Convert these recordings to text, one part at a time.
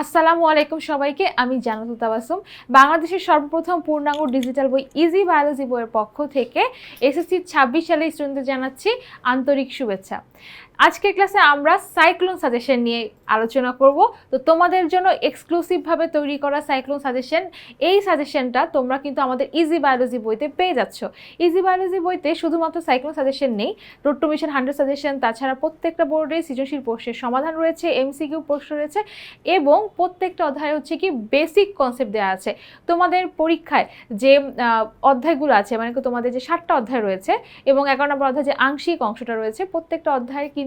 আসসালামু আলাইকুম সবাইকে, আমি জানাতু তাবাসুম। বাংলাদেশের সর্বপ্রথম পূর্ণাঙ্গ ডিজিটাল বই ইজি বায়োলজি বইয়ের পক্ষ থেকে এসএসসি ছাব্বিশ সালে স্টুডেন্টদের জানাচ্ছি আন্তরিক শুভেচ্ছা। আজকের ক্লাসে আমরা সাইক্লোন সাজেশন নিয়ে আলোচনা করব। তো তোমাদের জন্য এক্সক্লুসিভভাবে তৈরি করা সাইক্লোন সাজেশন, এই সাজেশনটা তোমরা কিন্তু আমাদের ইজি বায়োলজি বইতে পেয়ে যাচ্ছ। ইজি বায়োলজি বইতে শুধুমাত্র সাইক্লোন সাজেশন নেই road to mission hundred suggestion, তাছাড়া প্রত্যেকটা বোর্ডে সৃজনশীল প্রশ্নের সমাধান রয়েছে এমসিকিউ প্রশ্ন রয়েছে, এবং প্রত্যেকটা অধ্যায় হচ্ছে কি বেসিক কনসেপ্ট দেওয়া আছে। তোমাদের পরীক্ষায় যে অধ্যায়গুলো আছে মানে তোমাদের যে সাতটা অধ্যায় রয়েছে, এবং এগারো নম্বর অধ্যায় যে আংশিক অংশটা রয়েছে, প্রত্যেকটা অধ্যায়ে কিন্তু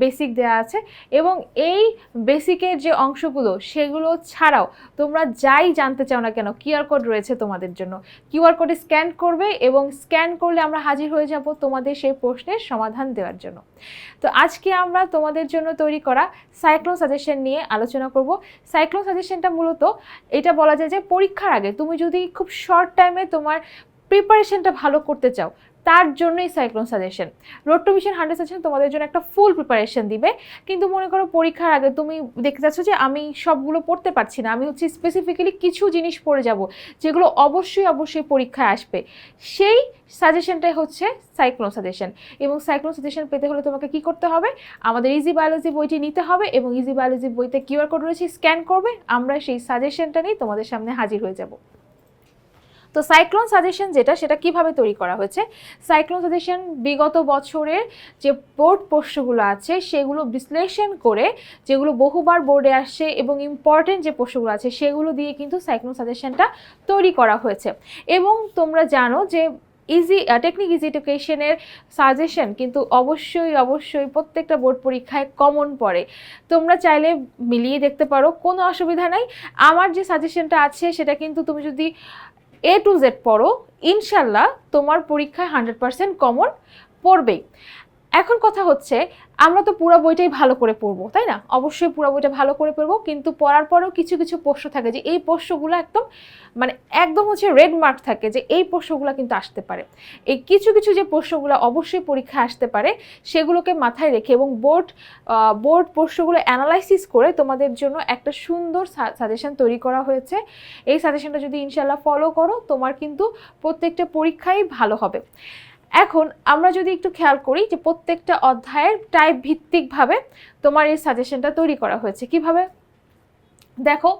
বেসিক দেওয়া আছে এবং এই বেসিকের যে অংশগুলো সেগুলো ছাড়াও তোমরা যাই জানতে চাও না কেন কিউআর কোড রয়েছে তোমাদের জন্য। কিউআর কোডে স্ক্যান করবে এবং স্ক্যান করলে আমরা হাজির হয়ে যাব তোমাদের সেই প্রশ্নের সমাধান দেওয়ার জন্য। তো আজকে আমরা তোমাদের জন্য তৈরি করা সাইক্লোন সাজেশন নিয়ে আলোচনা করব। সাইক্লোন সাজেশনটা মূলত এটা বলা যায় যে পরীক্ষার আগে তুমি যদি খুব শর্ট টাইমে তোমার প্রিপারেশনটা ভালো করতে চাও তার জন্যই cyclone suggestion road to mission hundred suggestion তোমাদের জন্য একটা ফুল প্রিপারেশন দিবে। কিন্তু মনে করো পরীক্ষার আগে তুমি দেখতে যাচ্ছ যে আমি সবগুলো পড়তে পারছি না, আমি হচ্ছে স্পেসিফিক্যালি কিছু জিনিস পড়ে যাব, যেগুলো অবশ্যই অবশ্যই পরীক্ষায় আসবে। সেই সাজেশনটাই হচ্ছে সাইক্লোন সাজেশন এবং সাইক্লোন সাজেশন পেতে হলে তোমাকে কি করতে হবে? আমাদের ইজি বায়োলজি বইটি নিতে হবে এবং ইজি বায়োলজি বইতে কিউআর কোড রয়েছে স্ক্যান করবে। আমরা সেই সাজেশনটা নিয়ে তোমাদের সামনে হাজির হয়ে যাব। তো সাইক্লোন সাজেশন যেটা, সেটা কীভাবে তৈরি করা হয়েছে? সাইক্লোন সাজেশন বিগত বছরের যে বোর্ড প্রশ্নগুলো আছে, সেগুলো বিশ্লেষণ করে, যেগুলো বহুবার বোর্ডে আসছে এবং ইম্পর্টেন্ট যে প্রশ্নগুলো আছে, সেগুলো দিয়ে কিন্তু সাইক্লোন সাজেশনটা তৈরি করা হয়েছে। এবং তোমরা জানো যে ইজি টেকনিক ইজি এডুকেশনের সাজেশন কিন্তু অবশ্যই অবশ্যই প্রত্যেকটা বোর্ড পরীক্ষায় কমন পড়ে। তোমরা চাইলে মিলিয়ে দেখতে পারো, কোনো অসুবিধা নাই। আমার যে সাজেশনটা আছে, সেটা কিন্তু তুমি যদি এ টু জেড পড়ো ইনশাল্লাহ তোমার পরীক্ষায় হান্ড্রেড পারসেন্ট কমন পড়বেই। এখন কথা হচ্ছে, আমরা তো পুরো বইটাই ভালো করে পড়ব, তাই না? অবশ্যই পুরো বইটা ভালো করে পড়ব, কিন্তু পড়ার পরেও কিছু কিছু প্রশ্ন থাকে যে এই প্রশ্নগুলো একদম মানে একদম হচ্ছে রেড মার্ক থাকে যে এই প্রশ্নগুলো কিন্তু আসতে পারে। এই কিছু কিছু যে প্রশ্নগুলো অবশ্যই পরীক্ষায় আসতে পারে, সেগুলোকে মাথায় রেখে এবং বোর্ড বোর্ড প্রশ্নগুলো অ্যানালাইসিস করে তোমাদের জন্য একটা সুন্দর সাজেশন তৈরি করা হয়েছে। এই সাজেশনটা যদি ইনশাল্লাহ ফলো করো, তোমার কিন্তু প্রত্যেকটা পরীক্ষাই ভালো হবে। এখন আমরা যদি একটু খেয়াল করি যে প্রত্যেকটা অধ্যায়ের টাইপ ভিত্তিকভাবে তোমার এই সাজেশনটা তৈরি করা হয়েছে। কীভাবে? দেখো,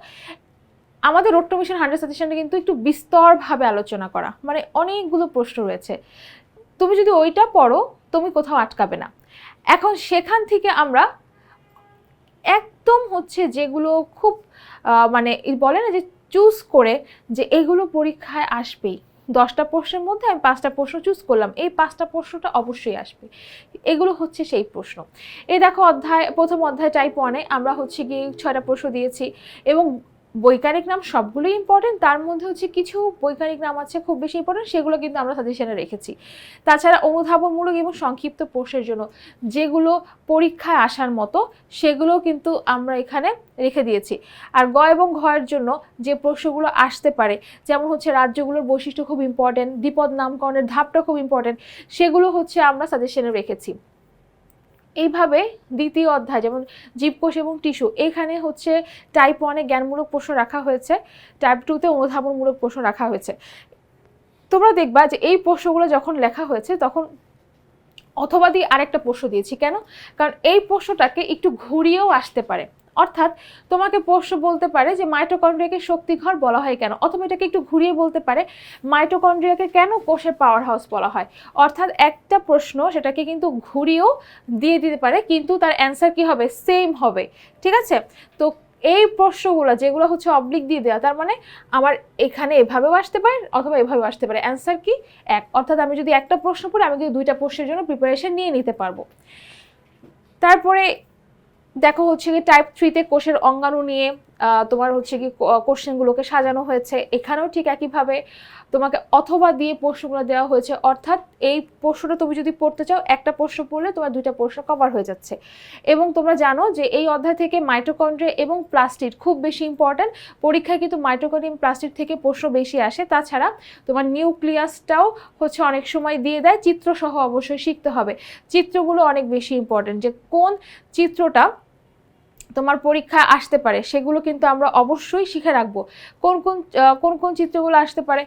আমাদের রোড টু মিশন হান্ড্রেড সাজেশনটা কিন্তু একটু বিস্তরভাবে আলোচনা করা। মানে অনেকগুলো প্রশ্ন রয়েছে। তুমি যদি ওইটা পড়ো, তুমি কোথাও আটকাবে না। এখন সেখান থেকে আমরা একদম হচ্ছে যেগুলো খুব মানে বলে না যে চুজ করে যে এগুলো পরীক্ষায় আসবেই। দশটা প্রশ্নের মধ্যে আমি পাঁচটা প্রশ্ন চুজ করলাম। এই পাঁচটা প্রশ্নটা অবশ্যই আসবে। এগুলো হচ্ছে সেই প্রশ্ন। এই দেখো অধ্যায়, প্রথম অধ্যায় টাইপ ওয়ানে আমরা হচ্ছে গিয়ে ছয়টা প্রশ্ন দিয়েছি এবং বৈজ্ঞানিক নাম সবগুলোই ইম্পর্টেন্ট তার মধ্যে হচ্ছে কিছু বৈজ্ঞানিক নাম আছে খুব বেশি ইম্পর্টেন্ট সেগুলো কিন্তু আমরা সাজেশনে রেখেছি। তাছাড়া অনুধাবনমূলক এবং সংক্ষিপ্ত প্রশ্নের জন্য যেগুলো পরীক্ষায় আসার মতো সেগুলো কিন্তু আমরা এখানে রেখে দিয়েছি। আর গ এবং ঘয়ের জন্য যে প্রশ্নগুলো আসতে পারে, যেমন হচ্ছে রাজ্যগুলোর বৈশিষ্ট্য খুব ইম্পর্টেন্ট দ্বিপদ নামকরণের ধাপটা খুব ইম্পর্টেন্ট সেগুলো হচ্ছে আমরা সাজেশনে রেখেছি। এইভাবে দ্বিতীয় অধ্যায়, যেমন জীবকোষ এবং টিস্যু, এখানে হচ্ছে টাইপ ওয়ানে জ্ঞানমূলক প্রশ্ন রাখা হয়েছে টাইপ টুতে অনুধাবনমূলক প্রশ্ন রাখা হয়েছে। তোমরা দেখবা যে এই প্রশ্নগুলো যখন লেখা হয়েছে, তখন অথবা দিয়ে আরেকটা প্রশ্ন দিয়েছি। কেন? কারণ এই প্রশ্নটাকে একটু ঘুরিয়েও আসতে পারে। অর্থাৎ তোমাকে প্রশ্ন বলতে পারে যে মাইটোকন্ড্রিয়াকে শক্তিঘর বলা হয় কেন? অথবা এটাকে একটু ঘুরিয়ে বলতে পারে, মাইটোকন্ড্রিয়াকে কেন কোষের পাওয়ার হাউস বলা হয়? অর্থাৎ একটা প্রশ্ন সেটাকে কিন্তু ঘুরিয়েও দিয়ে দিতে পারে, কিন্তু তার অ্যান্সার কি হবে? সেম হবে। ঠিক আছে? তো এই প্রশ্নগুলো যেগুলো হচ্ছে অবলিক দিয়ে দেওয়া, তার মানে আমার এখানে এভাবেও আসতে পারে অথবা এভাবেও আসতে পারে। অ্যান্সার কি? এক। অর্থাৎ আমি যদি একটা প্রশ্ন পড়ি, আমি কিন্তু দুইটা প্রশ্নের জন্য প্রিপারেশন নিয়ে নিতে পারব। তারপরে দেখো হচ্ছে কি টাইপ থ্রিতে কোষের অঙ্গাণু নিয়ে তোমার হচ্ছে কি কোশ্চেনগুলোকে সাজানো হয়েছে। এখানেও ঠিক একইভাবে তোমাকে অথবা দিয়ে প্রশ্নগুলো দেওয়া হয়েছে। অর্থাৎ এই প্রশ্নটা তুমি যদি পড়তে চাও, একটা প্রশ্ন পড়লে তোমার দুইটা প্রশ্ন কভার হয়ে যাচ্ছে। এবং তোমরা জানো যে এই অধ্যায় থেকে মাইটোকন্ড্রিয়া এবং প্লাস্টিড খুব বেশি ইম্পর্ট্যান্ট পরীক্ষায় কিন্তু মাইটোকন্ড্রিয়া প্লাস্টিড থেকে প্রশ্ন বেশি আসে। তাছাড়া তোমার নিউক্লিয়াসটাও হচ্ছে অনেক সময় দিয়ে দেয়। চিত্রসহ অবশ্যই শিখতে হবে। চিত্রগুলো অনেক বেশি ইম্পর্ট্যান্ট যে কোন চিত্রটা তোমার পরীক্ষা আসতে পারে, সেগুলো কিন্তু আমরা অবশ্যই শিখে রাখব। কোন কোন কোন কোন চিত্রগুলো আসতে পারে?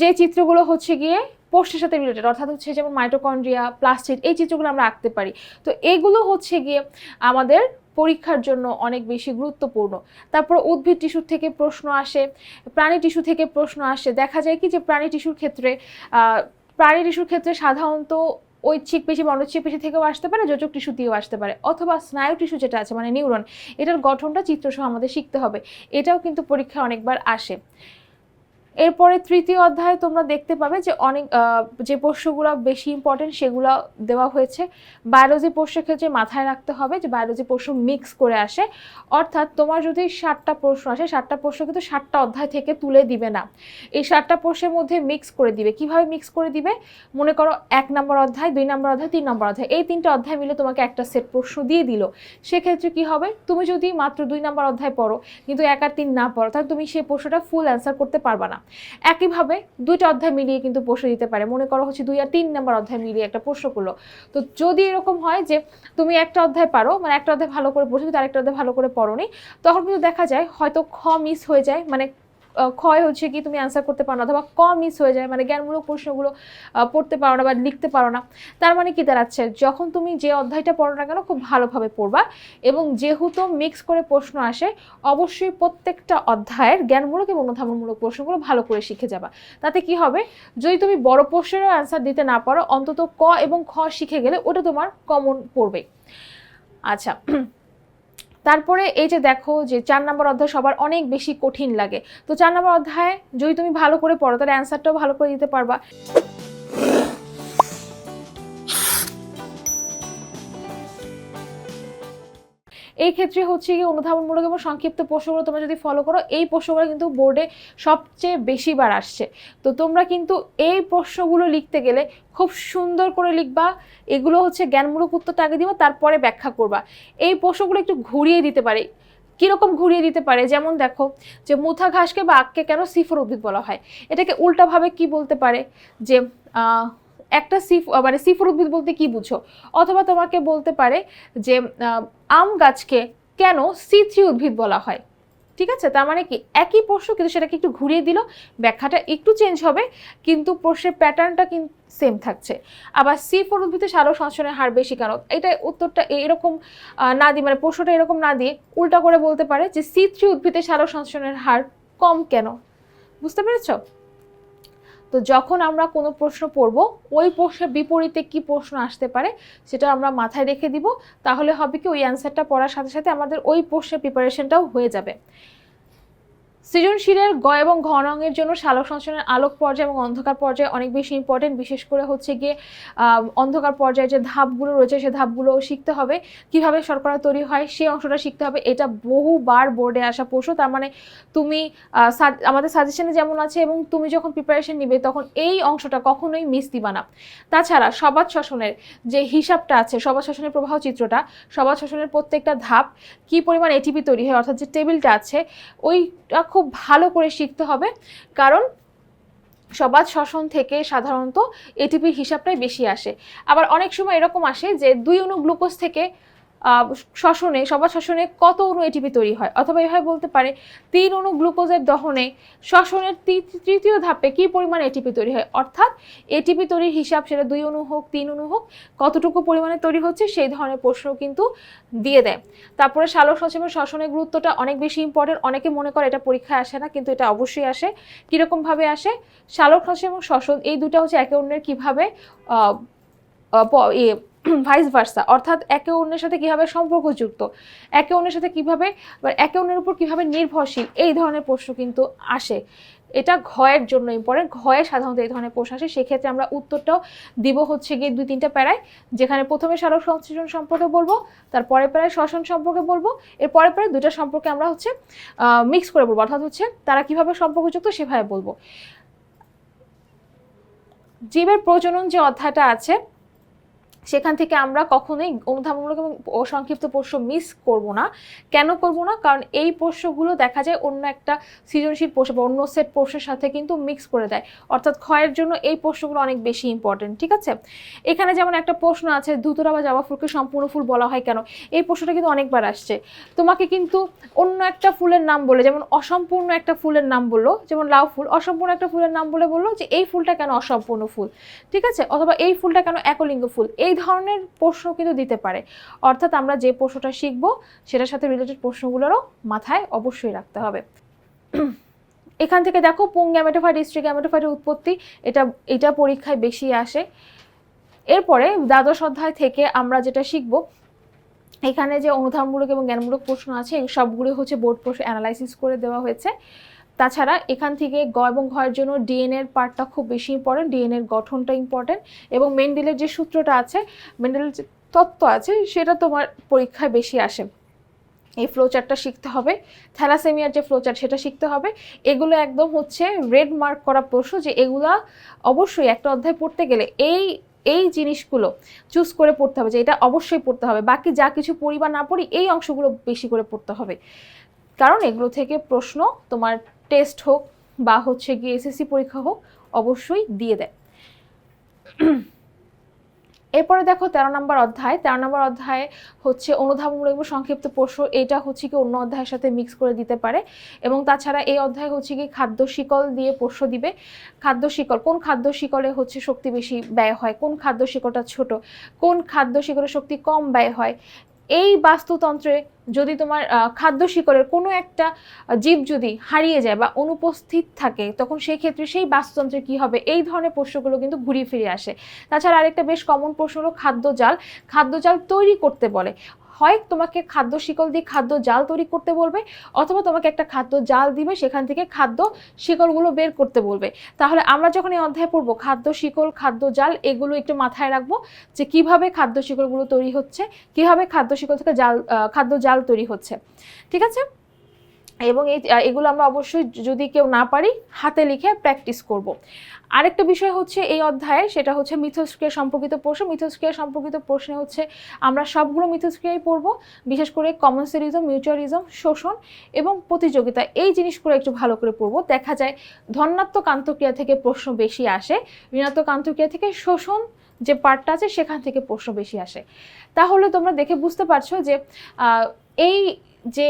যে চিত্রগুলো হচ্ছে গিয়ে পোস্টের সাথে রিলেটেড অর্থাৎ হচ্ছে যেমন মাইটোকন্ড্রিয়া প্লাস্টিড এই চিত্রগুলো আমরা আঁকতে পারি। তো এগুলো হচ্ছে গিয়ে আমাদের পরীক্ষার জন্য অনেক বেশি গুরুত্বপূর্ণ। তারপর উদ্ভিদ টিস্যুর থেকে প্রশ্ন আসে, প্রাণী টিস্যু থেকে প্রশ্ন আসে। দেখা যায় কি যে প্রাণী টিস্যুর ক্ষেত্রে প্রাণী টিস্যুর ক্ষেত্রে সাধারণত ঐচ্ছিক পেশি বা অনৈচ্ছিক পেশি থেকেও আসতে পারে, যোজক টিস্যু দিয়েও আসতে পারে, অথবা স্নায়ু টিস্যু যেটা আছে মানে নিউরন, এটার গঠনটা চিত্রসহ আমাদের শিখতে হবে। এটাও কিন্তু পরীক্ষা অনেকবার আসে। এরপরে তৃতীয় অধ্যায়ে তোমরা দেখতে পাবে যে অনেক যে প্রশ্নগুলো বেশি ইম্পর্টেন্ট সেগুলো দেওয়া হয়েছে। বায়োলজি প্রশ্নের ক্ষেত্রে মাথায় রাখতে হবে যে বায়োলজি প্রশ্ন মিক্স করে আসে। অর্থাৎ তোমার যদি ষাটটা প্রশ্ন আসে ষাটটা প্রশ্ন কিন্তু ষাটটা অধ্যায় থেকে তুলে দিবে না। এই ষাটটা প্রশ্নের মধ্যে মিক্স করে দিবে। কীভাবে মিক্স করে দিবে? মনে করো এক নম্বর অধ্যায়, দুই নম্বর অধ্যায়, তিন নম্বর অধ্যায়। এই তিনটা অধ্যায় মিলে তোমাকে একটা সেট প্রশ্ন দিয়ে দিল। সেক্ষেত্রে কি হবে? তুমি যদি মাত্র দুই নম্বর অধ্যায় পড়ো, কিন্তু এক আর তিন না পড়ো, তাহলে তুমি সেই প্রশ্নটা ফুল অ্যান্সার করতে পারবা না। একইভাবে দুইটা অধ্যায় মিলিয়ে কিন্তু প্রশ্ন দিতে পারে। মনে করো হচ্ছে দুই আর তিন নম্বর অধ্যায় মিলিয়ে একটা প্রশ্ন করল। তো যদি এরকম হয় যে তুমি একটা অধ্যায় পারো মানে একটা অধ্যায় ভালো করে পড়ছো, কিন্তু আরেকটা অধ্যায় ভালো করে পড়ো তখন কিন্তু দেখা যায় হয়তো খ মিস হয়ে যায় মানে ক্ষয় হচ্ছে কি তুমি অ্যান্সার করতে পারো না, অথবা ক মিস হয়ে যায় মানে জ্ঞানমূলক প্রশ্নগুলো পড়তে পারো না বা লিখতে পারো না। তার মানে কি দাঁড়াচ্ছে? যখন তুমি যে অধ্যায়টা পড়ো না কেন, খুব ভালোভাবে পড়বা এবং যেহেতু মিক্স করে প্রশ্ন আসে, অবশ্যই প্রত্যেকটা অধ্যায়ের জ্ঞানমূলক এবং অনুধাবনমূলক প্রশ্নগুলো ভালো করে শিখে যাবা। তাতে কি হবে? যদি তুমি বড় প্রশ্নেরও অ্যান্সার দিতে না পারো, অন্তত ক এবং খ শিখে গেলে ওটা তোমার কমন পড়বে আচ্ছা তারপরে এই যে দেখো যে চার নম্বর অধ্যায় সবার অনেক বেশি কঠিন লাগে। তো চার নম্বর অধ্যায় যদি তুমি ভালো করে পড়ো, তাহলে অ্যান্সারটাও ভালো করে দিতে পারবা। এই ক্ষেত্রে হচ্ছে কি অনুধাবনমূলক এবং সংক্ষিপ্ত প্রশ্নগুলো তোমরা যদি ফলো করো, এই প্রশ্নগুলো কিন্তু বোর্ডে সবচেয়ে বেশি বার আসছে। তো তোমরা কিন্তু এই প্রশ্নগুলো লিখতে গেলে খুব সুন্দর করে লিখবা, এগুলো হচ্ছে জ্ঞানমূলক উত্তরটা আগে দিবা, তারপরে ব্যাখ্যা করবা। এই প্রশ্নগুলো একটু ঘুরিয়ে দিতে পারে, কীরকম ঘুরিয়ে দিতে পারে? যেমন দেখো যে মুথা ঘাসকে বা আখকে কেন সিফর উদ্ভিদ বলা হয়? এটাকে উল্টাভাবে কি বলতে পারে? যে একটা সিফ মানে সিফর উদ্ভিদ বলতে কি বুঝো? অথবা তোমাকে বলতে পারে যে আম গাছকে কেন সি থ্রি উদ্ভিদ বলা হয়? ঠিক আছে? তার মানে কি? একই প্রশ্ন, কিন্তু সেটাকে একটু ঘুরিয়ে দিল, ব্যাখ্যাটা একটু চেঞ্জ হবে, কিন্তু প্রশ্নের প্যাটার্নটা কিন্তু সেম থাকছে। আবার সি ফোর উদ্ভিদে সালোক সংশ্লেষণের হার বেশি কেন এটা উত্তরটা এরকম না দিয়ে মানে প্রশ্নটা এরকম না দিয়ে উল্টা করে বলতে পারে যে সি থ্রি উদ্ভিদে সালোক সংশ্লেষণের হার কম কেন? বুঝতে পেরেছ? তো যখন আমরা কোনো প্রশ্ন পড়ব, ওই প্রশ্নের বিপরীতে কি প্রশ্ন আসতে পারে সেটা আমরা মাথায় রেখে দিব। তাহলে হবে কি, ওই অ্যান্সারটা পড়ার সাথে সাথে আমাদের ওই প্রশ্নের প্রিপারেশনটাও হয়ে যাবে। সৃজনশীলের গ এবং ঘ রঙের জন্য শালক সংশ্লেষণের আলোক পর্যায় এবং অন্ধকার পর্যায়ে অনেক বেশি ইম্পর্টেন্ট বিশেষ করে হচ্ছে গিয়ে অন্ধকার পর্যায়ে যে ধাপগুলো রয়েছে সে ধাপগুলো শিখতে হবে। কীভাবে শর্করা তৈরি হয় সেই অংশটা শিখতে হবে। এটা বহুবার বোর্ডে আসা প্রশ্ন। তার মানে তুমি আমাদের সাজেশনে যেমন আছে এবং তুমি যখন প্রিপারেশন নিবে তখন এই অংশটা কখনোই মিস দিবা না। তাছাড়া সবাদ শ্বসনের যে হিসাবটা আছে সবাদ শ্বসনের প্রবাহ চিত্রটা সবাদ শ্বসনের প্রত্যেকটা ধাপ কি পরিমাণ এটিপি তৈরি হয়, অর্থাৎ যে টেবিলটা আছে, ওইটা খুব ভালো করে শিখতে হবে। কারণ সবাজ শ্বসন থেকে সাধারণত এটিপির হিসাবটাই বেশি আসে। আবার অনেক সময় এরকম আসে যে দুই অনু গ্লুকোজ থেকে শ্বসনে সবার শ্বসনে কত অণু এটিপি তৈরি হয়? অথবা এভাবে বলতে পারে, তিন অণু গ্লুকোজের দহনে শ্বসনের তৃতীয় ধাপে কি পরিমাণ এটিপি তৈরি হয়? অর্থাৎ এটিপি তৈরির হিসাব সেটা দুই অণু হোক, তিন অণু হোক, কতটুকু পরিমাণে তৈরি হচ্ছে সেই ধরনের প্রশ্ন কিন্তু দিয়ে দেয়। তারপরে সংশ্লেষণ এবং শ্বসনের গুরুত্বটা অনেক বেশি ইম্পর্টেন্ট অনেকে মনে করে এটা পরীক্ষায় আসে না, কিন্তু এটা অবশ্যই আসে। কীরকমভাবে আসে? সালোক সংশ্লেষণ এবং শ্বসন এই দুটো হচ্ছে একে অন্যের কীভাবে ভাইস ভার্সা অর্থাৎ একে অন্যের সাথে কীভাবে সম্পর্কযুক্ত, একে অন্যের সাথে কীভাবে বা একে অন্যের উপর কীভাবে নির্ভরশীল, এই ধরনের প্রশ্ন কিন্তু আসে। এটা ঘয়ের জন্য ইম্পর্টেন্ট ঘয়ে সাধারণত এই ধরনের প্রশ্ন আসে। সেক্ষেত্রে আমরা উত্তরটাও দিব হচ্ছে গিয়ে দুই, তিনটা প্যারায়, যেখানে প্রথমে সালোক সংশ্লেষণ সম্পর্কে বলব তার পরে প্যারায় শ্বসন সম্পর্কে বলব এর পরে প্যারায় দুটা সম্পর্কে আমরা হচ্ছে মিক্স করে বলব, অর্থাৎ হচ্ছে তারা কীভাবে সম্পর্কযুক্ত সেভাবে বলব। জীবের প্রজনন যে অধ্যায়টা আছে সেখান থেকে আমরা কখনোই অনুধাবনমূলক এবং অসংক্ষিপ্ত প্রশ্ন মিস করব না। কেন করব না? কারণ এই প্রশ্নগুলো দেখা যায় অন্য একটা সৃজনশীল প্রশ্ন বা অন্য সেট প্রশ্নের সাথে কিন্তু মিক্স করে দেয়। অর্থাৎ ক্ষয়ের জন্য এই প্রশ্নগুলো অনেক বেশি ইম্পর্টেন্ট ঠিক আছে? এখানে যেমন একটা প্রশ্ন আছে, ধুতরা বা জবা ফুলকে সম্পূর্ণ ফুল বলা হয় কেন? এই প্রশ্নটা কিন্তু অনেকবার আসছে। তোমাকে কিন্তু অন্য একটা ফুলের নাম বলে, যেমন অসম্পূর্ণ একটা ফুলের নাম বলল, যেমন লাউ ফুল, অসম্পূর্ণ একটা ফুলের নাম বলে বলল যে এই ফুলটা কেন অসম্পূর্ণ ফুল, ঠিক আছে? অথবা এই ফুলটা কেন একলিঙ্গ ফুল, এই ধরনের প্রশ্ন কিন্তু দিতে পারে। অর্থাৎ আমরা যে প্রশ্নটা শিখব, সেটার সাথে রিলেটেড প্রশ্নগুলোরও মাথায় অবশ্যই রাখতে হবে। এখান থেকে দেখো, পুং গ্যামেটোফাইট স্ট্রি গ্যামেটোফাইটের উৎপত্তি, এটা এটা পরীক্ষায় বেশি আসে। এরপরে দ্বাদশ অধ্যায় থেকে আমরা যেটা শিখব, এখানে যে অনুধানমূলক এবং জ্ঞানমূলক প্রশ্ন আছে, এই সবগুলো হচ্ছে বোর্ড প্রশ্ন অ্যানালাইসিস করে দেওয়া হয়েছে। তাছাড়া এখান থেকে গ এবং ঘয়ের জন্য ডিএনএর পার্টটা খুব বেশি ইম্পর্টেন্ট ডিএনএর গঠনটা ইম্পর্টেন্ট এবং মেন্ডেলের যে সূত্রটা আছে মেন্ডেলের যে তত্ত্ব আছে, সেটা তোমার পরীক্ষায় বেশি আসে। এই ফ্লোচারটা শিখতে হবে, থ্যালাসেমিয়ার যে ফ্লোচার সেটা শিখতে হবে। এগুলো একদম হচ্ছে রেড মার্ক করা প্রশ্ন যে এগুলা অবশ্যই একটা অধ্যায় পড়তে গেলে এই এই জিনিসগুলো চুজ করে পড়তে হবে যে এটা অবশ্যই পড়তে হবে। বাকি যা কিছু পড়ি বা না পড়ি, এই অংশগুলো বেশি করে পড়তে হবে। কারণ এগুলো থেকে প্রশ্ন তোমার টেস্ট হোক বা হচ্ছে গিয়ে এসএসসি পরীক্ষা হোক, অবশ্যই দিয়ে দেয়। এরপরে দেখো তেরো নম্বর অধ্যায়। তেরো নম্বর অধ্যায়ে হচ্ছে অনুধাবনমূলক এবং সংক্ষিপ্ত প্রশ্ন। এটা হচ্ছে কি অন্য অধ্যায়ের সাথে মিক্স করে দিতে পারে এবং তাছাড়া এই অধ্যায় হচ্ছে কি খাদ্য শিকল দিয়ে প্রশ্ন দিবে। খাদ্য শিকল, কোন খাদ্য শিকলে হচ্ছে শক্তি বেশি ব্যয় হয়? কোন খাদ্য শিকলটা ছোট? কোন খাদ্য শিকলে শক্তি কম ব্যয় হয়? এই বাস্তুতন্ত্রে যদি তোমার খাদ্য শিকড়ের কোনো একটা জীব যদি হারিয়ে যায় বা অনুপস্থিত থাকে, তখন সেই ক্ষেত্রে সেই বাস্তুতন্ত্রে কি হবে? এই ধরনের প্রশ্নগুলো কিন্তু ঘুরিয়ে ফিরে আসে। তাছাড়া আরেকটা বেশ কমন প্রশ্ন হলো খাদ্য জাল খাদ্য জাল তৈরি করতে বলে। হয় তোমাকে খাদ্য শিকল দিয়ে খাদ্য জাল তৈরি করতে বলবে, অথবা তোমাকে একটা খাদ্য জাল দিবে, সেখান থেকে খাদ্য শিকলগুলো বের করতে বলবে। তাহলে আমরা যখন এই অধ্যায় পড়ব, খাদ্য শিকল, খাদ্য জাল, এগুলো একটু মাথায় রাখব যে কীভাবে খাদ্য শিকলগুলো তৈরি হচ্ছে, কীভাবে খাদ্য শিকল থেকে জাল খাদ্য জাল তৈরি হচ্ছে। ঠিক আছে? এবং এই এগুলো আমরা অবশ্যই যদি কেউ না পারি, হাতে লিখে প্র্যাকটিস করব। আরেকটা বিষয় হচ্ছে এই অধ্যায়ে, সেটা হচ্ছে মিথস্ক্রিয়া সম্পর্কিত প্রশ্ন। মিথস্ক্রিয়া সম্পর্কিত প্রশ্নে হচ্ছে, আমরা সবগুলো মিথস্ক্রিয়াই পড়ব, বিশেষ করে কমেন্সারিজম মিউচুয়ালিজম শোষণ এবং প্রতিযোগিতা। এই জিনিসগুলো একটু ভালো করে পড়ব। দেখা যায়, ধনাত্মক আন্তঃক্রিয়া থেকে প্রশ্ন বেশি আসে, ঋণাত্মক আন্তঃক্রিয়া থেকে শোষণ যে পার্টটা আছে, সেখান থেকে প্রশ্ন বেশি আসে। তাহলে তোমরা দেখে বুঝতে পারছ যে এই যে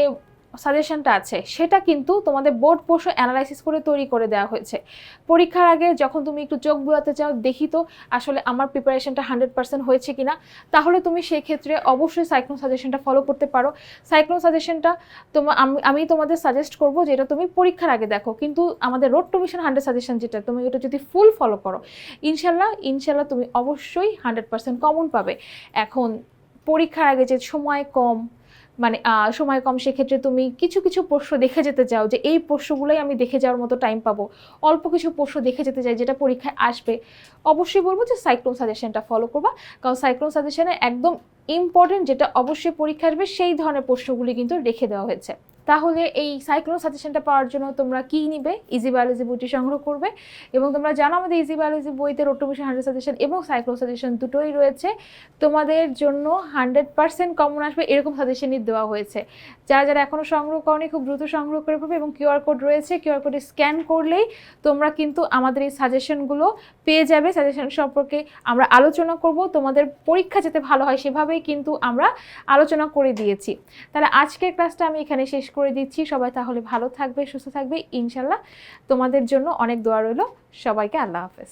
সাজেশনটা আছে, সেটা কিন্তু তোমাদের বোর্ড প্রশ্ন অ্যানালাইসিস করে তৈরি করে দেওয়া হয়েছে। পরীক্ষার আগে যখন তুমি একটু চোখ বুলাতে চাও, দেখি তো আসলে আমার প্রিপারেশনটা হান্ড্রেড পার্সেন্ট হয়েছে কিনা। তাহলে তুমি সেই ক্ষেত্রে অবশ্যই সাইক্লোন সাজেশনটা ফলো করতে পারো। সাইক্লোন সাজেশনটা তোমার আমি- আমি তোমাদের সাজেস্ট করব যেটা তুমি পরীক্ষার আগে দেখো। কিন্তু আমাদের road to mission hundred suggestion যেটা, তুমি ওটা যদি ফুল ফলো করো ইনশাল্লাহ ইনশাল্লাহ তুমি অবশ্যই হান্ড্রেড পার্সেন্ট কমন পাবে। এখন পরীক্ষার আগে যে সময় কম মানে সময় কম, সেক্ষেত্রে তুমি কিছু কিছু প্রশ্ন দেখে যেতে চাও যে, এই প্রশ্নগুলোই আমি দেখে যাওয়ার মতো টাইম পাবো। অল্প কিছু প্রশ্ন দেখে যেতে চাই যেটা পরীক্ষায় আসবে। অবশ্যই বলব যে সাইক্লোন সাজেশনটা ফলো করবা। কারণ সাইক্লোন সাজেশনে একদম ইম্পর্টেন্ট যেটা অবশ্যই পরীক্ষা আসবে, সেই ধরনের প্রশ্নগুলি কিন্তু রেখে দেওয়া হয়েছে। তাহলে এই সাইক্লোন সাজেশনটা পাওয়ার জন্য তোমরা কি নিবে? ইজি বায়োলজি বইটি সংগ্রহ করবে। এবং তোমরা জানো আমাদের ইজি বায়োলজি বইতে road to mission hundred suggestion এবং সাইক্লোন সাজেশন দুটোই রয়েছে। তোমাদের জন্য হান্ড্রেড পার্সেন্ট কমন আসবে, এরকম সাজেশনই দেওয়া হয়েছে। যারা যারা এখনও সংগ্রহ করনি, খুব দ্রুত সংগ্রহ করে পড়বে এবং কিউআর কোড রয়েছে। কিউআর কোডে স্ক্যান করলেই তোমরা কিন্তু আমাদের এই সাজেশনগুলো পেয়ে যাবে। সাজেশন সম্পর্কে আমরা আলোচনা করব। তোমাদের পরীক্ষা যাতে ভালো হয় সেভাবেই কিন্তু আমরা আলোচনা করে দিয়েছি। তাহলে আজকের ক্লাসটা আমি এখানে শেষ করে দিচ্ছি। সবাই তাহলে ভালো থাকবে, সুস্থ থাকবে। ইনশাল্লাহ তোমাদের জন্য অনেক দোয়া রইল। সবাইকে আল্লাহ হাফেজ।